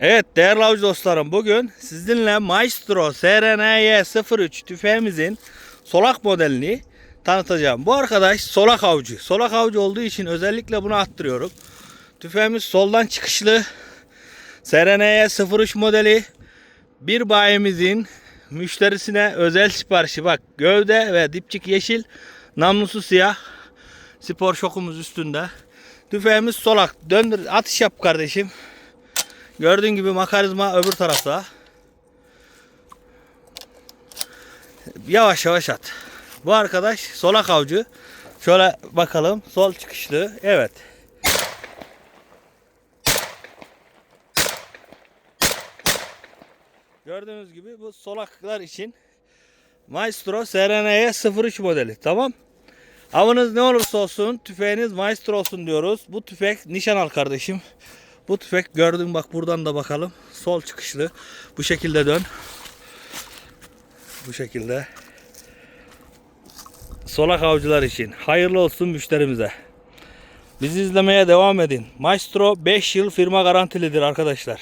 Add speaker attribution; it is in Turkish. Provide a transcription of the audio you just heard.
Speaker 1: Evet değerli avcı dostlarım bugün sizinle Maestro SRNY 03 tüfeğimizin solak modelini tanıtacağım. Bu arkadaş solak avcı. Solak avcı olduğu için özellikle bunu attırıyorum. Tüfeğimiz soldan çıkışlı SRNY 03 modeli bir bayimizin müşterisine özel siparişi bak gövde ve dipçik yeşil namlusu siyah spor şokumuz üstünde. Tüfeğimiz solak. Döndür atış yap kardeşim. Gördüğün gibi makarizma öbür tarafta. Yavaş yavaş at. Bu arkadaş solak avcı. Şöyle bakalım. Sol çıkışlı. Evet. Gördüğünüz gibi bu solaklar için Maestro SRNY 03 modeli. Tamam. Avınız ne olursa olsun tüfeğiniz Maestro olsun diyoruz. Bu tüfek nişan al kardeşim. Bu tüfek gördün bak buradan da bakalım. Sol çıkışlı. Bu şekilde dön. Bu şekilde. Solak avcılar için. Hayırlı olsun müşterimize. Bizi izlemeye devam edin. Maestro 5 yıl firma garantilidir arkadaşlar.